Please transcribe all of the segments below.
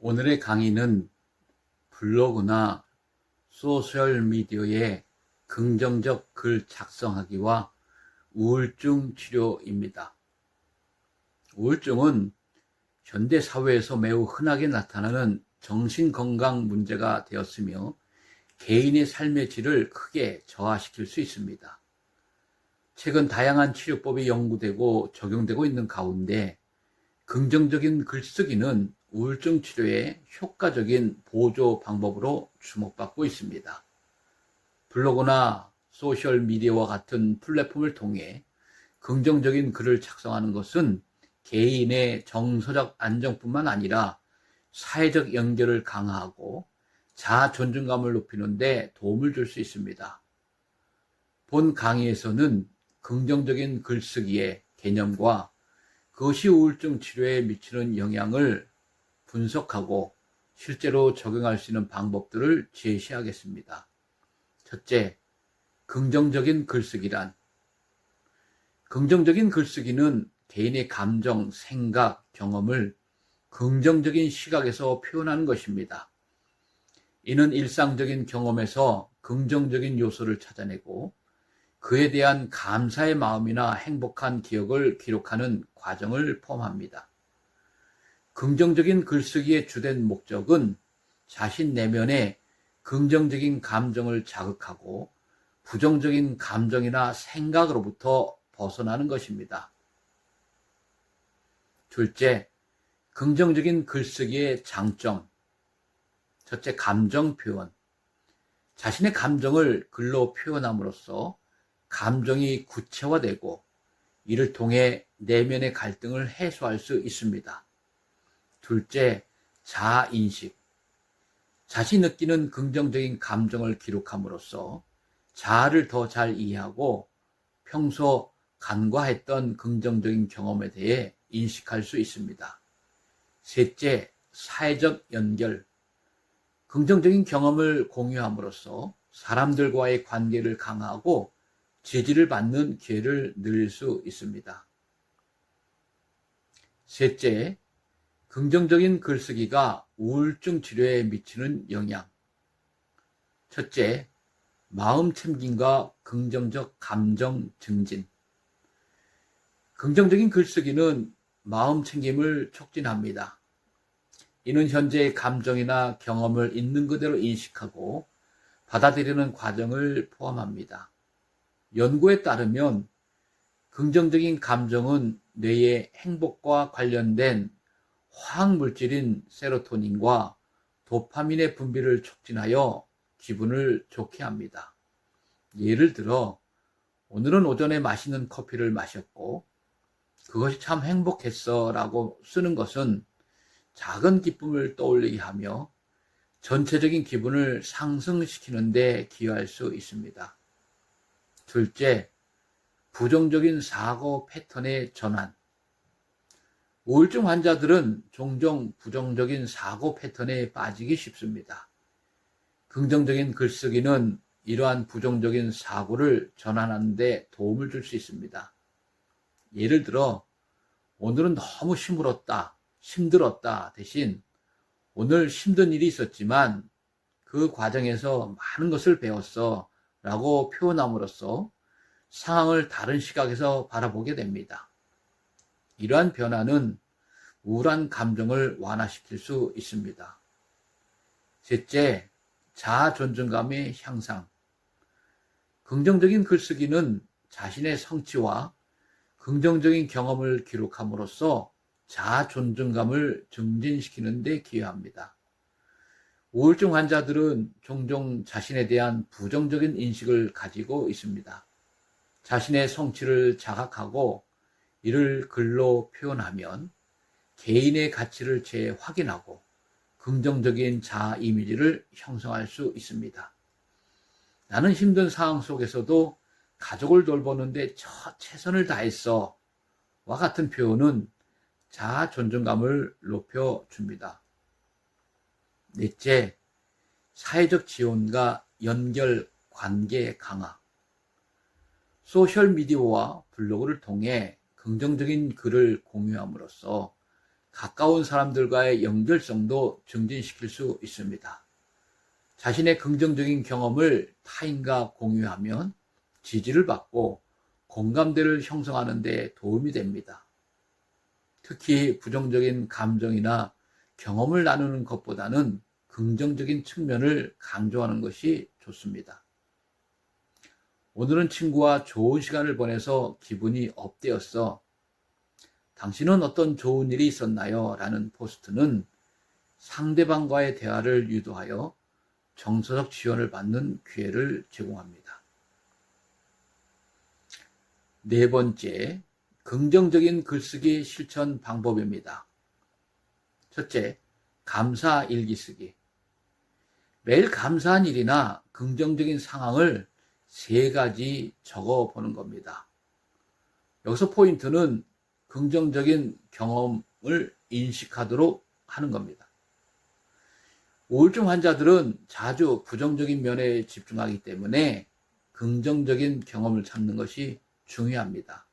오늘의 강의는 블로그나 소셜미디어에 긍정적 글 작성하기와 우울증 치료입니다. 우울증은 현대 사회에서 매우 흔하게 나타나는 정신건강 문제가 되었으며 개인의 삶의 질을 크게 저하시킬 수 있습니다. 최근 다양한 치료법이 연구되고 적용되고 있는 가운데 긍정적인 글쓰기는 우울증 치료에 효과적인 보조 방법으로 주목받고 있습니다. 블로그나 소셜미디어와 같은 플랫폼을 통해 긍정적인 글을 작성하는 것은 개인의 정서적 안정뿐만 아니라 사회적 연결을 강화하고 자아 존중감을 높이는 데 도움을 줄 수 있습니다. 본 강의에서는 긍정적인 글쓰기의 개념과 그것이 우울증 치료에 미치는 영향을 분석하고 실제로 적용할 수 있는 방법들을 제시하겠습니다. 첫째, 긍정적인 글쓰기란 긍정적인 글쓰기는 개인의 감정, 생각, 경험을 긍정적인 시각에서 표현하는 것입니다. 이는 일상적인 경험에서 긍정적인 요소를 찾아내고 그에 대한 감사의 마음이나 행복한 기억을 기록하는 과정을 포함합니다. 긍정적인 글쓰기의 주된 목적은 자신 내면의 긍정적인 감정을 자극하고 부정적인 감정이나 생각으로부터 벗어나는 것입니다. 둘째, 긍정적인 글쓰기의 장점. 첫째, 감정 표현. 자신의 감정을 글로 표현함으로써 감정이 구체화되고 이를 통해 내면의 갈등을 해소할 수 있습니다. 둘째, 자아인식. 자신이 느끼는 긍정적인 감정을 기록함으로써 자아를 더 잘 이해하고 평소 간과했던 긍정적인 경험에 대해 인식할 수 있습니다. 셋째, 사회적 연결. 긍정적인 경험을 공유함으로써 사람들과의 관계를 강화하고 지지를 받는 기회를 늘릴 수 있습니다. 셋째, 긍정적인 글쓰기가 우울증 치료에 미치는 영향. 첫째, 마음 챙김과 긍정적 감정 증진. 긍정적인 글쓰기는 마음 챙김을 촉진합니다. 이는 현재의 감정이나 경험을 있는 그대로 인식하고 받아들이는 과정을 포함합니다. 연구에 따르면 긍정적인 감정은 뇌의 행복과 관련된 화학 물질인 세로토닌과 도파민의 분비를 촉진하여 기분을 좋게 합니다. 예를 들어 오늘은 오전에 맛있는 커피를 마셨고 그것이 참 행복했어 라고 쓰는 것은 작은 기쁨을 떠올리게 하며 전체적인 기분을 상승시키는데 기여할 수 있습니다. 둘째, 부정적인 사고 패턴의 전환. 우울증 환자들은 종종 부정적인 사고 패턴에 빠지기 쉽습니다. 긍정적인 글쓰기는 이러한 부정적인 사고를 전환하는 데 도움을 줄 수 있습니다. 예를 들어, 오늘은 너무 힘들었다, 힘들었다 대신 오늘 힘든 일이 있었지만 그 과정에서 많은 것을 배웠어 라고 표현함으로써 상황을 다른 시각에서 바라보게 됩니다. 이러한 변화는 우울한 감정을 완화시킬 수 있습니다. 셋째, 자아 존중감의 향상. 긍정적인 글쓰기는 자신의 성취와 긍정적인 경험을 기록함으로써 자아 존중감을 증진시키는 데 기여합니다. 우울증 환자들은 종종 자신에 대한 부정적인 인식을 가지고 있습니다. 자신의 성취를 자각하고 이를 글로 표현하면 개인의 가치를 재확인하고 긍정적인 자아 이미지를 형성할 수 있습니다. 나는 힘든 상황 속에서도 가족을 돌보는데 최선을 다했어. 와 같은 표현은 자아 존중감을 높여줍니다. 넷째, 사회적 지원과 연결 관계 강화. 소셜미디어와 블로그를 통해 긍정적인 글을 공유함으로써 가까운 사람들과의 연결성도 증진시킬 수 있습니다. 자신의 긍정적인 경험을 타인과 공유하면 지지를 받고 공감대를 형성하는 데 도움이 됩니다. 특히 부정적인 감정이나 경험을 나누는 것보다는 긍정적인 측면을 강조하는 것이 좋습니다. 오늘은 친구와 좋은 시간을 보내서 기분이 업되었어. 당신은 어떤 좋은 일이 있었나요? 라는 포스트는 상대방과의 대화를 유도하여 정서적 지원을 받는 기회를 제공합니다. 네 번째, 긍정적인 글쓰기 실천 방법입니다. 첫째, 감사 일기 쓰기. 매일 감사한 일이나 긍정적인 상황을 세 가지 적어 보는 겁니다. 여기서 포인트는 긍정적인 경험을 인식하도록 하는 겁니다. 우울증 환자들은 자주 부정적인 면에 집중하기 때문에 긍정적인 경험을 찾는 것이 중요합니다.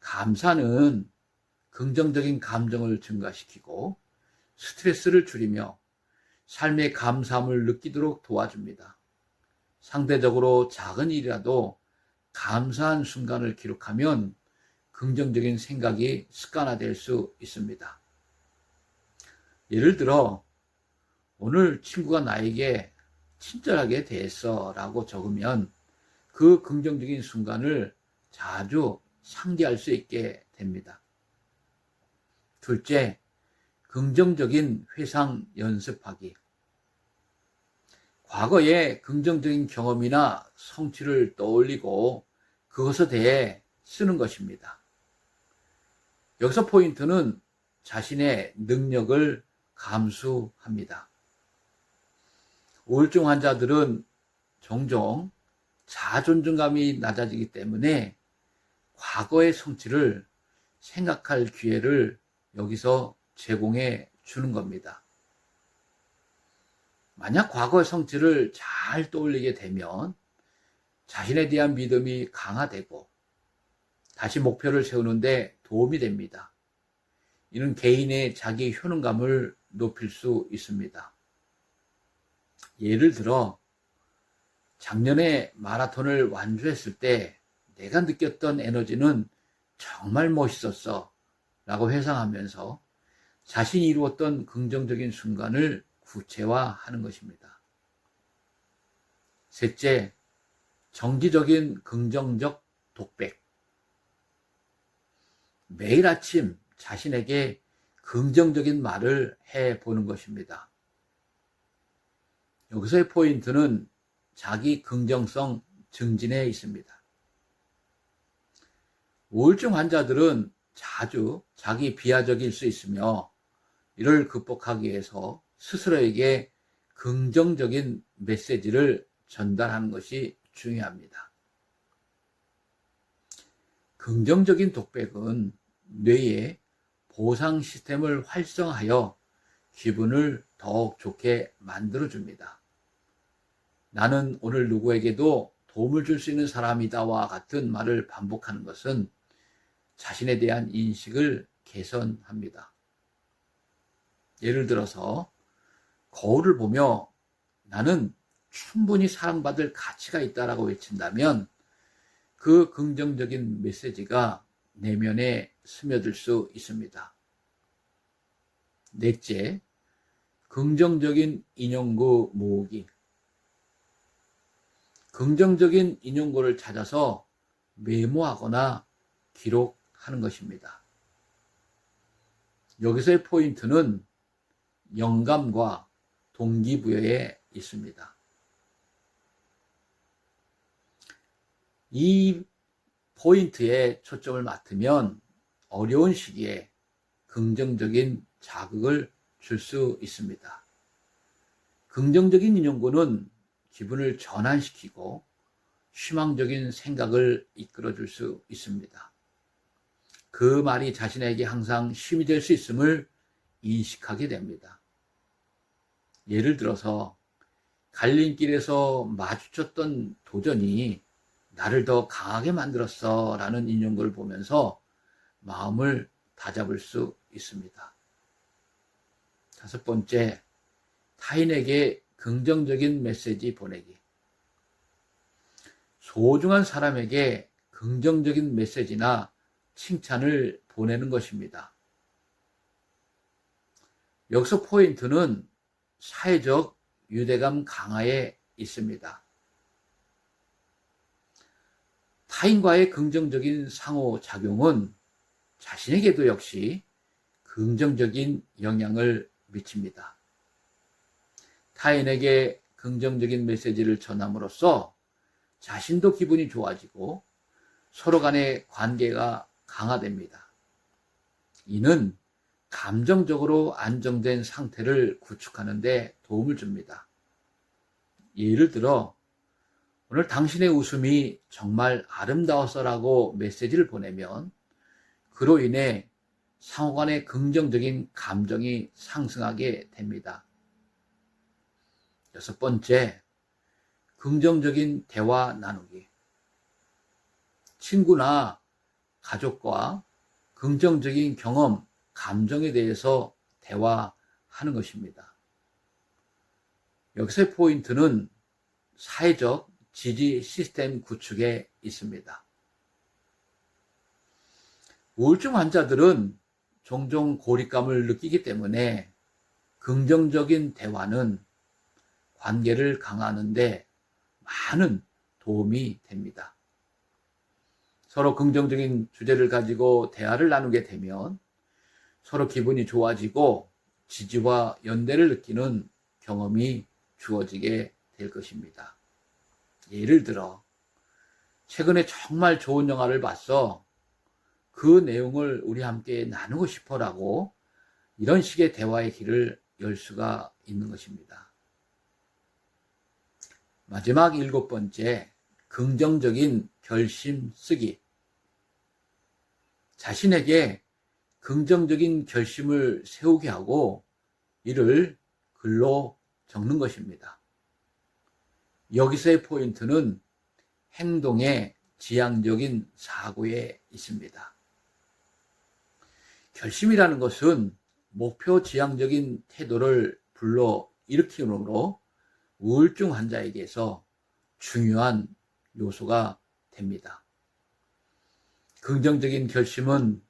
감사는 긍정적인 감정을 증가시키고 스트레스를 줄이며 삶의 감사함을 느끼도록 도와줍니다. 상대적으로 작은 일이라도 감사한 순간을 기록하면 긍정적인 생각이 습관화될 수 있습니다. 예를 들어, 오늘 친구가 나에게 친절하게 대했어 라고 적으면 그 긍정적인 순간을 자주 상기할 수 있게 됩니다. 둘째, 긍정적인 회상 연습하기. 과거의 긍정적인 경험이나 성취를 떠올리고 그것에 대해 쓰는 것입니다. 여기서 포인트는 자신의 능력을 감수합니다. 우울증 환자들은 종종 자존감이 낮아지기 때문에 과거의 성취를 생각할 기회를 여기서 제공해 주는 겁니다. 만약 과거의 성취를 잘 떠올리게 되면 자신에 대한 믿음이 강화되고 다시 목표를 세우는데 도움이 됩니다. 이는 개인의 자기 효능감을 높일 수 있습니다. 예를 들어 작년에 마라톤을 완주했을 때 내가 느꼈던 에너지는 정말 멋있었어 라고 회상하면서 자신이 이루었던 긍정적인 순간을 구체화하는 것입니다. 셋째, 정기적인 긍정적 독백. 매일 아침 자신에게 긍정적인 말을 해 보는 것입니다. 여기서의 포인트는 자기 긍정성 증진에 있습니다. 우울증 환자들은 자주 자기 비하적일 수 있으며 이를 극복하기 위해서 스스로에게 긍정적인 메시지를 전달하는 것이 중요합니다. 긍정적인 독백은 뇌의 보상 시스템을 활성화하여 기분을 더욱 좋게 만들어줍니다. 나는 오늘 누구에게도 도움을 줄 수 있는 사람이다와 같은 말을 반복하는 것은 자신에 대한 인식을 개선합니다. 예를 들어서 거울을 보며 나는 충분히 사랑받을 가치가 있다라고 외친다면 그 긍정적인 메시지가 내면에 스며들 수 있습니다. 넷째, 긍정적인 인용구 모으기. 긍정적인 인용구를 찾아서 메모하거나 기록하는 것입니다. 여기서의 포인트는 영감과 동기부여에 있습니다. 이 포인트에 초점을 맞추면 어려운 시기에 긍정적인 자극을 줄 수 있습니다. 긍정적인 인용구는 기분을 전환시키고 희망적인 생각을 이끌어 줄 수 있습니다. 그 말이 자신에게 항상 힘이 될 수 있음을 인식하게 됩니다. 예를 들어서 갈림길에서 마주쳤던 도전이 나를 더 강하게 만들었어 라는 인용글 보면서 마음을 다잡을 수 있습니다. 다섯 번째, 타인에게 긍정적인 메시지 보내기. 소중한 사람에게 긍정적인 메시지나 칭찬을 보내는 것입니다. 여기서 포인트는 사회적 유대감 강화에 있습니다. 타인과의 긍정적인 상호작용은 자신에게도 역시 긍정적인 영향을 미칩니다. 타인에게 긍정적인 메시지를 전함으로써 자신도 기분이 좋아지고 서로 간의 관계가 강화됩니다. 이는 감정적으로 안정된 상태를 구축하는 데 도움을 줍니다. 예를 들어, 오늘 당신의 웃음이 정말 아름다웠어라고 메시지를 보내면 그로 인해 상호 간의 긍정적인 감정이 상승하게 됩니다. 여섯 번째, 긍정적인 대화 나누기. 친구나 가족과 긍정적인 경험, 감정에 대해서 대화하는 것입니다. 여기서의 포인트는 사회적 지지 시스템 구축에 있습니다. 우울증 환자들은 종종 고립감을 느끼기 때문에 긍정적인 대화는 관계를 강화하는데 많은 도움이 됩니다. 서로 긍정적인 주제를 가지고 대화를 나누게 되면 서로 기분이 좋아지고 지지와 연대를 느끼는 경험이 주어지게 될 것입니다. 예를 들어, 최근에 정말 좋은 영화를 봤어. 그 내용을 우리 함께 나누고 싶어라고 이런 식의 대화의 길을 열 수가 있는 것입니다. 마지막 일곱 번째, 긍정적인 결심 쓰기. 자신에게 긍정적인 결심을 세우게 하고 이를 글로 적는 것입니다. 여기서의 포인트는 행동의 지향적인 사고에 있습니다. 결심이라는 것은 목표 지향적인 태도를 불러 일으키므로 우울증 환자에게서 중요한 요소가 됩니다. 긍정적인 결심은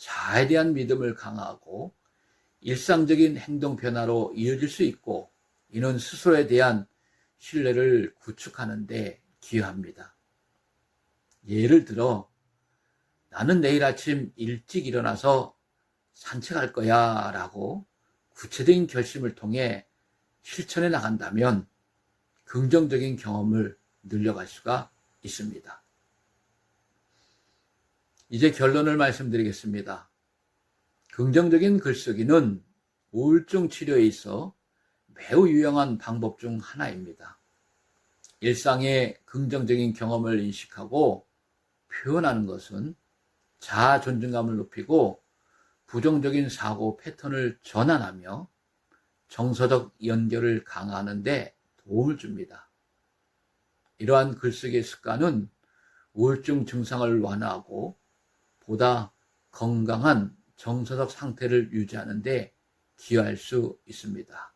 자아에 대한 믿음을 강화하고 일상적인 행동 변화로 이어질 수 있고 이는 스스로에 대한 신뢰를 구축하는데 기여합니다. 예를 들어 나는 내일 아침 일찍 일어나서 산책할 거야 라고 구체적인 결심을 통해 실천해 나간다면 긍정적인 경험을 늘려갈 수가 있습니다. 이제 결론을 말씀드리겠습니다. 긍정적인 글쓰기는 우울증 치료에 있어 매우 유용한 방법 중 하나입니다. 일상의 긍정적인 경험을 인식하고 표현하는 것은 자아 존중감을 높이고 부정적인 사고 패턴을 전환하며 정서적 연결을 강화하는데 도움을 줍니다. 이러한 글쓰기 습관은 우울증 증상을 완화하고 보다 건강한 정서적 상태를 유지하는데 기여할 수 있습니다.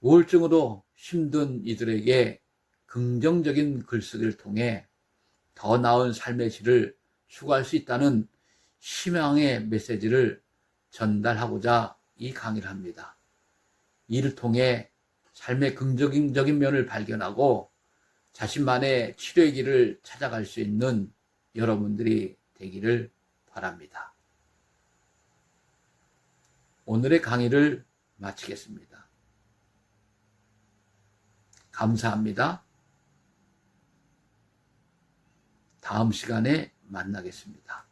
우울증으로 힘든 이들에게 긍정적인 글쓰기를 통해 더 나은 삶의 질을 추구할 수 있다는 희망의 메시지를 전달하고자 이 강의를 합니다. 이를 통해 삶의 긍정적인 면을 발견하고 자신만의 치료의 길을 찾아갈 수 있는 여러분들이 되기를 바랍니다. 오늘의 강의를 마치겠습니다. 감사합니다. 다음 시간에 만나겠습니다.